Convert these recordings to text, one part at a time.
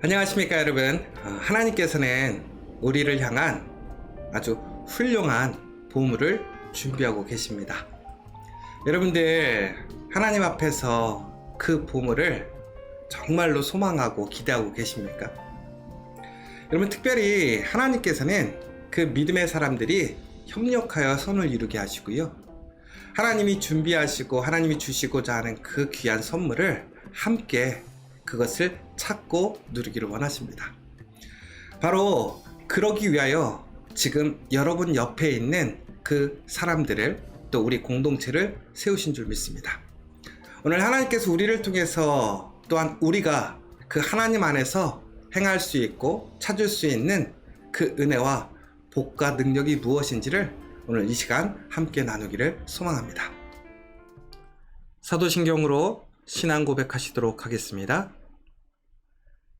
안녕하십니까 여러분. 어, 하나님께서는 우리를 향한 아주 훌륭한 보물을 준비하고 계십니다. 여러분들 하나님 앞에서 그 보물을 정말로 소망하고 기대하고 계십니까? 여러분 특별히 하나님께서는 그 믿음의 사람들이 협력하여 선을 이루게 하시고요. 하나님이 준비하시고 하나님이 주시고자 하는 그 귀한 선물을 함께 그것을 찾고 누리기를 원하십니다. 바로 그러기 위하여 지금 여러분 옆에 있는 그 사람들을 또 우리 공동체를 세우신 줄 믿습니다. 오늘 하나님께서 우리를 통해서 또한 우리가 그 하나님 안에서 행할 수 있고 찾을 수 있는 그 은혜와 복과 능력이 무엇인지를 오늘 이 시간 함께 나누기를 소망합니다. 사도신경으로 신앙 고백하시도록 하겠습니다.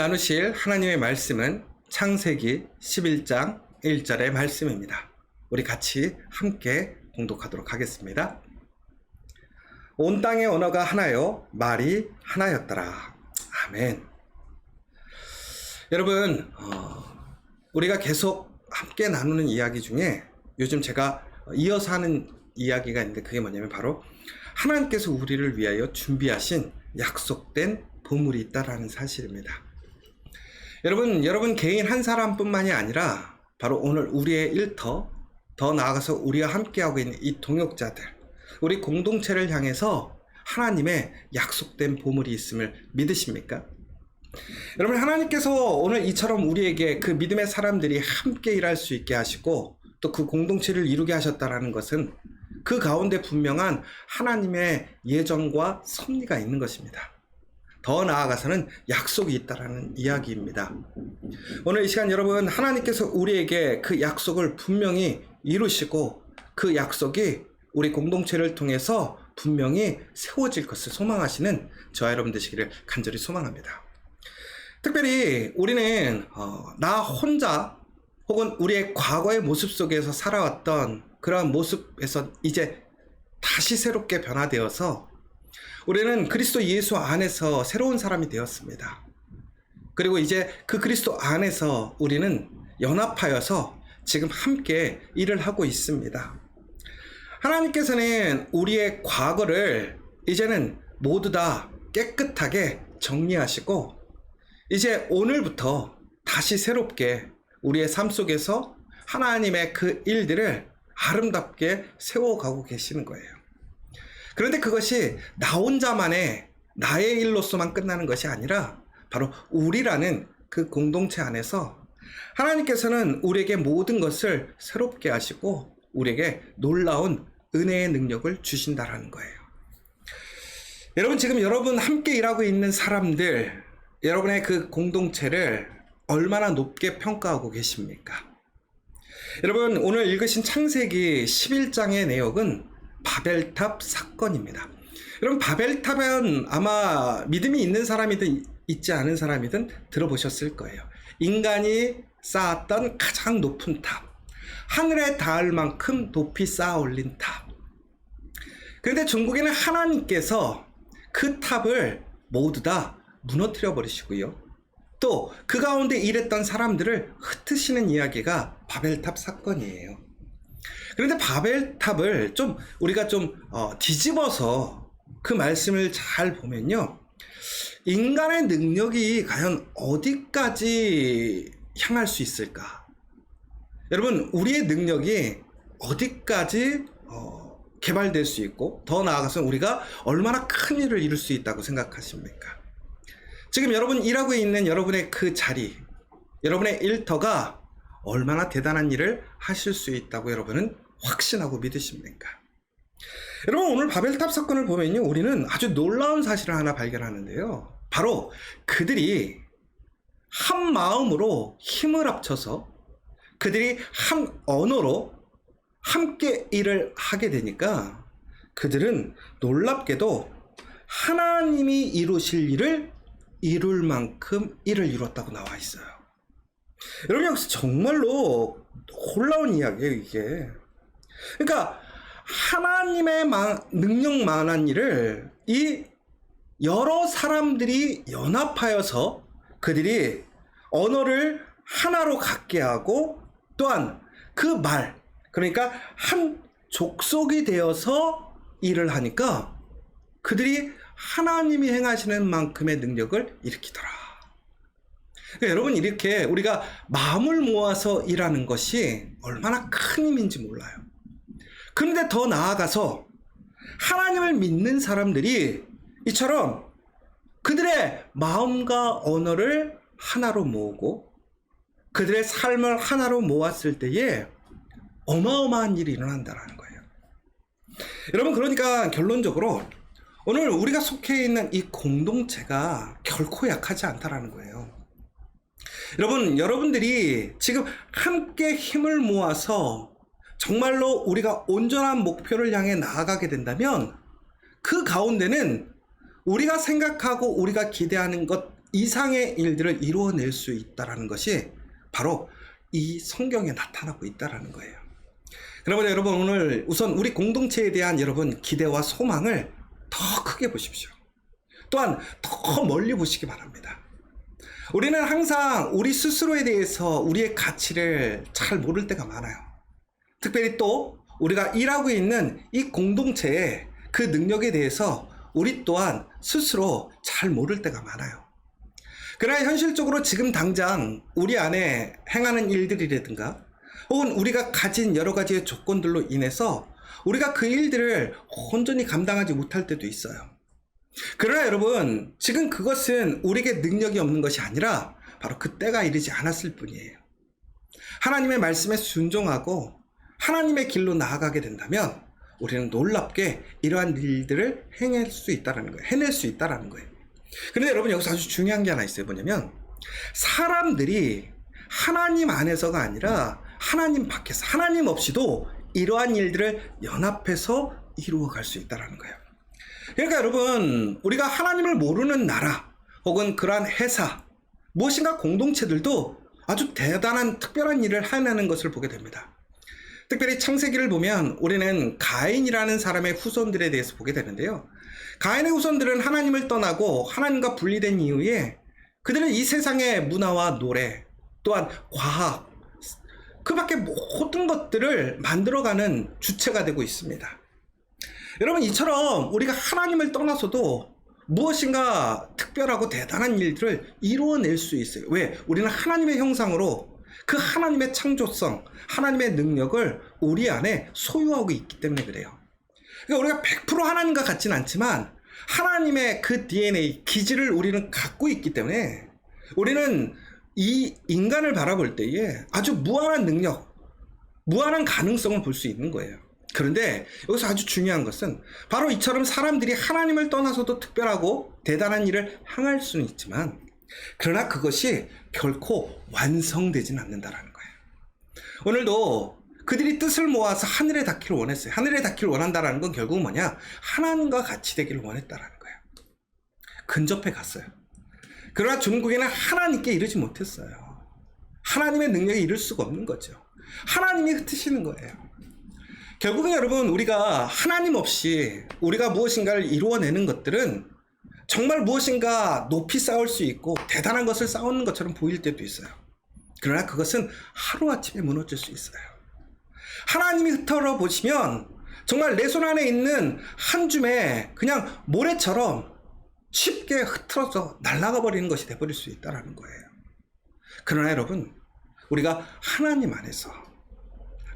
나누실 하나님의 말씀은 창세기 11장 1절의 말씀입니다. 우리 같이 함께 공독하도록 하겠습니다. 온 땅의 언어가 하나요, 말이 하나였더라. 아멘. 여러분, 어, 우리가 계속 함께 나누는 이야기 중에 요즘 제가 이어서 하는 이야기가 있는데 그게 뭐냐면 바로 하나님께서 우리를 위하여 준비하신 약속된 보물이 있다라는 사실입니다. 여러분, 여러분 개인 한 사람뿐만이 아니라 바로 오늘 우리의 일터, 더 나아가서 우리와 함께하고 있는 이 동역자들, 우리 공동체를 향해서 하나님의 약속된 보물이 있음을 믿으십니까? 여러분, 하나님께서 오늘 이처럼 우리에게 그 믿음의 사람들이 함께 일할 수 있게 하시고 또 그 공동체를 이루게 하셨다라는 것은 그 가운데 분명한 하나님의 예정과 섭리가 있는 것입니다. 더 나아가서는 약속이 있다라는 이야기입니다. 오늘 이 시간 여러분 하나님께서 우리에게 그 약속을 분명히 이루시고 그 약속이 우리 공동체를 통해서 분명히 세워질 것을 소망하시는 저와 여러분 되시기를 간절히 소망합니다. 특별히 우리는 어, 나 혼자 혹은 우리의 과거의 모습 속에서 살아왔던 그러한 모습에서 이제 다시 새롭게 변화되어서 우리는 그리스도 예수 안에서 새로운 사람이 되었습니다. 그리고 이제 그 그리스도 안에서 우리는 연합하여서 지금 함께 일을 하고 있습니다. 하나님께서는 우리의 과거를 이제는 모두 다 깨끗하게 정리하시고 이제 오늘부터 다시 새롭게 우리의 삶 속에서 하나님의 그 일들을 아름답게 세워가고 계시는 거예요. 그런데 그것이 나 혼자만의 나의 일로서만 끝나는 것이 아니라 바로 우리라는 그 공동체 안에서 하나님께서는 우리에게 모든 것을 새롭게 하시고 우리에게 놀라운 은혜의 능력을 주신다라는 거예요. 여러분 지금 여러분 함께 일하고 있는 사람들 여러분의 그 공동체를 얼마나 높게 평가하고 계십니까? 여러분 오늘 읽으신 창세기 11장의 내용은 바벨탑 사건입니다. 여러분 바벨탑은 아마 믿음이 있는 사람이든 있지 않은 사람이든 들어보셨을 거예요. 인간이 쌓았던 가장 높은 탑. 하늘에 닿을 만큼 높이 쌓아 올린 탑. 그런데 중국에는 하나님께서 그 탑을 모두 다 무너뜨려 버리시고요. 또 그 가운데 일했던 사람들을 흩으시는 이야기가 바벨탑 사건이에요. 그런데 바벨탑을 좀 우리가 좀 어, 뒤집어서 그 말씀을 잘 보면요. 인간의 능력이 과연 어디까지 향할 수 있을까? 여러분, 우리의 능력이 어디까지 어, 개발될 수 있고 더 나아가서 우리가 얼마나 큰 일을 이룰 수 있다고 생각하십니까? 지금 여러분 일하고 있는 여러분의 그 자리, 여러분의 일터가 얼마나 대단한 일을 하실 수 있다고 여러분은 확신하고 믿으십니까? 여러분 오늘 바벨탑 사건을 보면요 우리는 아주 놀라운 사실을 하나 발견하는데요 바로 그들이 한 마음으로 힘을 합쳐서 그들이 한 언어로 함께 일을 하게 되니까 그들은 놀랍게도 하나님이 이루실 일을 이룰 만큼 일을 이뤘다고 나와 있어요. 여러분 여기서 정말로 놀라운 이야기예요 이게. 그러니까 하나님의 마- 능력만한 일을 이 여러 사람들이 연합하여서 그들이 언어를 하나로 갖게 하고 또한 그 말 그러니까 한 족속이 되어서 일을 하니까 그들이 하나님이 행하시는 만큼의 능력을 일으키더라. 그러니까 여러분 이렇게 우리가 마음을 모아서 일하는 것이 얼마나 큰 힘인지 몰라요. 그런데 더 나아가서 하나님을 믿는 사람들이 이처럼 그들의 마음과 언어를 하나로 모으고 그들의 삶을 하나로 모았을 때에 어마어마한 일이 일어난다는 거예요. 여러분 그러니까 결론적으로 오늘 우리가 속해 있는 이 공동체가 결코 약하지 않다라는 거예요. 여러분, 여러분들이 지금 함께 힘을 모아서 정말로 우리가 온전한 목표를 향해 나아가게 된다면 그 가운데는 우리가 생각하고 우리가 기대하는 것 이상의 일들을 이루어낼 수 있다라는 것이 바로 이 성경에 나타나고 있다라는 거예요. 그러면 여러분 오늘 우선 우리 공동체에 대한 여러분 기대와 소망을 더 크게 보십시오. 또한 더 멀리 보시기 바랍니다. 우리는 항상 우리 스스로에 대해서 우리의 가치를 잘 모를 때가 많아요. 특별히 또 우리가 일하고 있는 이 공동체의 그 능력에 대해서 우리 또한 스스로 잘 모를 때가 많아요. 그러나 현실적으로 지금 당장 우리 안에 행하는 일들이라든가 혹은 우리가 가진 여러 가지의 조건들로 인해서 우리가 그 일들을 온전히 감당하지 못할 때도 있어요. 그러나 여러분, 지금 그것은 우리에게 능력이 없는 것이 아니라 바로 그때가 이르지 않았을 뿐이에요. 하나님의 말씀에 순종하고 하나님의 길로 나아가게 된다면 우리는 놀랍게 이러한 일들을 행할 수 있다라는 거예요. 해낼 수 있다라는 거예요. 그런데 여러분 여기서 아주 중요한 게 하나 있어요. 뭐냐면 사람들이 하나님 안에서가 아니라 하나님 밖에서 하나님 없이도 이러한 일들을 연합해서 이루어 갈 수 있다라는 거예요. 그러니까 여러분 우리가 하나님을 모르는 나라 혹은 그러한 회사 무엇인가 공동체들도 아주 대단한 특별한 일을 해내는 것을 보게 됩니다. 특별히 창세기를 보면 우리는 가인이라는 사람의 후손들에 대해서 보게 되는데요. 가인의 후손들은 하나님을 떠나고 하나님과 분리된 이후에 그들은 이 세상의 문화와 노래 또한 과학 그 밖에 모든 것들을 만들어가는 주체가 되고 있습니다. 여러분 이처럼 우리가 하나님을 떠나서도 무엇인가 특별하고 대단한 일들을 이루어낼 수 있어요. 왜? 우리는 하나님의 형상으로 그 하나님의 창조성, 하나님의 능력을 우리 안에 소유하고 있기 때문에 그래요. 그러니까 우리가 100% 하나님과 같지는 않지만 하나님의 그 DNA, 기질을 우리는 갖고 있기 때문에 우리는 이 인간을 바라볼 때에 아주 무한한 능력, 무한한 가능성을 볼 수 있는 거예요. 그런데 여기서 아주 중요한 것은 바로 이처럼 사람들이 하나님을 떠나서도 특별하고 대단한 일을 행할 수는 있지만 그러나 그것이 결코 완성되진 않는다라는 거예요. 오늘도 그들이 뜻을 모아서 하늘에 닿기를 원했어요. 하늘에 닿기를 원한다라는 건 결국 뭐냐? 하나님과 같이 되기를 원했다라는 거예요. 근접해 갔어요. 그러나 중국에는 하나님께 이르지 못했어요. 하나님의 능력에 이를 수가 없는 거죠. 하나님이 흩으시는 거예요. 결국은 여러분 우리가 하나님 없이 우리가 무엇인가를 이루어내는 것들은 정말 무엇인가 높이 쌓을 수 있고 대단한 것을 쌓는 것처럼 보일 때도 있어요. 그러나 그것은 하루아침에 무너질 수 있어요. 하나님이 흩어러 보시면 정말 내 손 안에 있는 한 줌에 그냥 모래처럼 쉽게 흐트러져 날아가 버리는 것이 돼버릴 수 있다는 거예요. 그러나 여러분, 우리가 하나님 안에서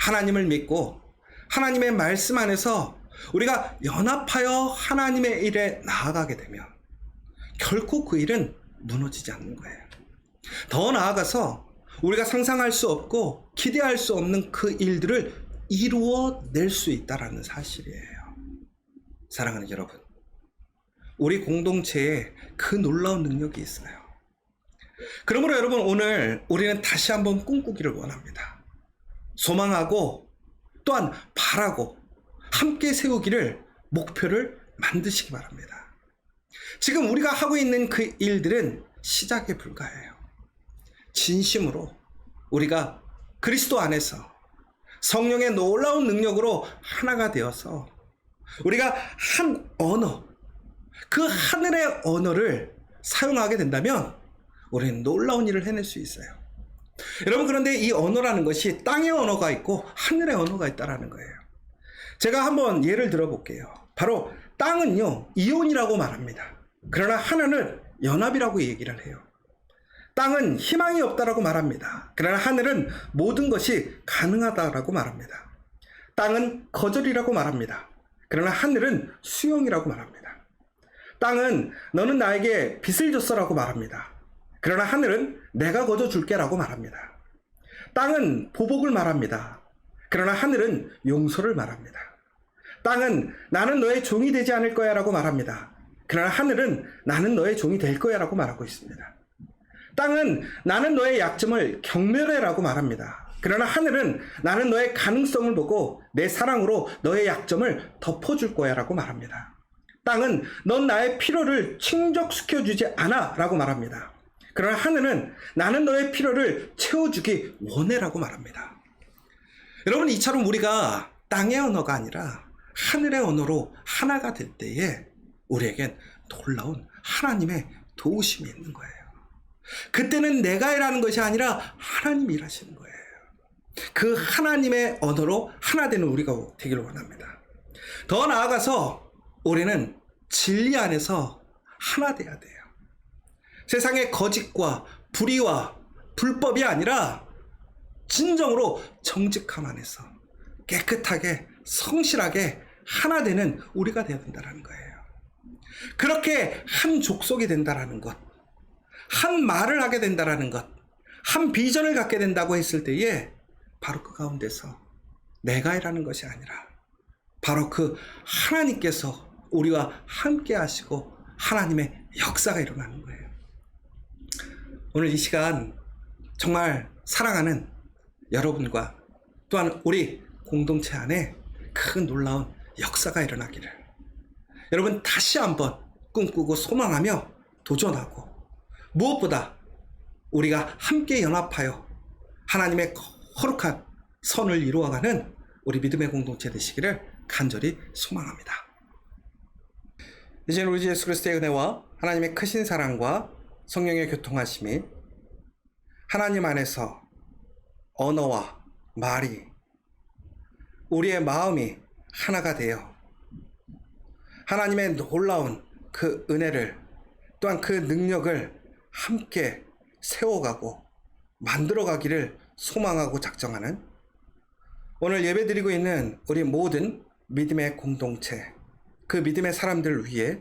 하나님을 믿고 하나님의 말씀 안에서 우리가 연합하여 하나님의 일에 나아가게 되면 결코 그 일은 무너지지 않는 거예요. 더 나아가서 우리가 상상할 수 없고 기대할 수 없는 그 일들을 이루어 낼 수 있다라는 사실이에요. 사랑하는 여러분, 우리 공동체에 그 놀라운 능력이 있어요. 그러므로 여러분 오늘 우리는 다시 한번 꿈꾸기를 원합니다. 소망하고 또한 바라고 함께 세우기를 목표를 만드시기 바랍니다. 지금 우리가 하고 있는 그 일들은 시작에 불과해요. 진심으로 우리가 그리스도 안에서 성령의 놀라운 능력으로 하나가 되어서 우리가 한 언어, 그 하늘의 언어를 사용하게 된다면 우리는 놀라운 일을 해낼 수 있어요. 여러분 그런데 이 언어라는 것이 땅의 언어가 있고 하늘의 언어가 있다라는 거예요. 제가 한번 예를 들어볼게요. 바로 땅은요 이온이라고 말합니다. 그러나 하늘은 연합이라고 얘기를 해요. 땅은 희망이 없다라고 말합니다. 그러나 하늘은 모든 것이 가능하다라고 말합니다. 땅은 거절이라고 말합니다. 그러나 하늘은 수용이라고 말합니다. 땅은 너는 나에게 빚을 줬어라고 말합니다. 그러나 하늘은 내가 거저 줄게라고 말합니다. 땅은 보복을 말합니다. 그러나 하늘은 용서를 말합니다. 땅은 나는 너의 종이 되지 않을 거야 라고 말합니다. 그러나 하늘은 나는 너의 종이 될 거야 라고 말하고 있습니다. 땅은 나는 너의 약점을 경멸해 라고 말합니다. 그러나 하늘은 나는 너의 가능성을 보고 내 사랑으로 너의 약점을 덮어줄 거야 라고 말합니다. 땅은 넌 나의 필요를 충족시켜주지 않아 라고 말합니다. 그러나 하늘은 나는 너의 필요를 채워주기 원해라고 말합니다. 여러분, 이처럼 우리가 땅의 언어가 아니라 하늘의 언어로 하나가 될 때에 우리에겐 놀라운 하나님의 도우심이 있는 거예요. 그때는 내가 일하는 것이 아니라 하나님이 일하시는 거예요. 그 하나님의 언어로 하나 되는 우리가 되기를 원합니다. 더 나아가서 우리는 진리 안에서 하나 돼야 돼요. 세상의 거짓과 불의와 불법이 아니라 진정으로 정직함 안에서 깨끗하게 성실하게 하나 되는 우리가 되어야 된다는 거예요. 그렇게 한 족속이 된다라는 것, 한 말을 하게 된다라는 것, 한 비전을 갖게 된다고 했을 때에 바로 그 가운데서 내가 일하는 것이 아니라 바로 그 하나님께서 우리와 함께 하시고 하나님의 역사가 일어나는 거예요. 오늘 이 시간 정말 사랑하는 여러분과 또한 우리 공동체 안에 큰 놀라운 역사가 일어나기를 여러분 다시 한번 꿈꾸고 소망하며 도전하고 무엇보다 우리가 함께 연합하여 하나님의 거룩한 선을 이루어가는 우리 믿음의 공동체 되시기를 간절히 소망합니다. 이제는 우리 주 예수 그리스도의 은혜와 하나님의 크신 사랑과 성령의 교통하심이 하나님 안에서 언어와 말이 우리의 마음이 하나가 되어 하나님의 놀라운 그 은혜를 또한 그 능력을 함께 세워가고 만들어가기를 소망하고 작정하는 오늘 예배드리고 있는 우리 모든 믿음의 공동체 그 믿음의 사람들 위해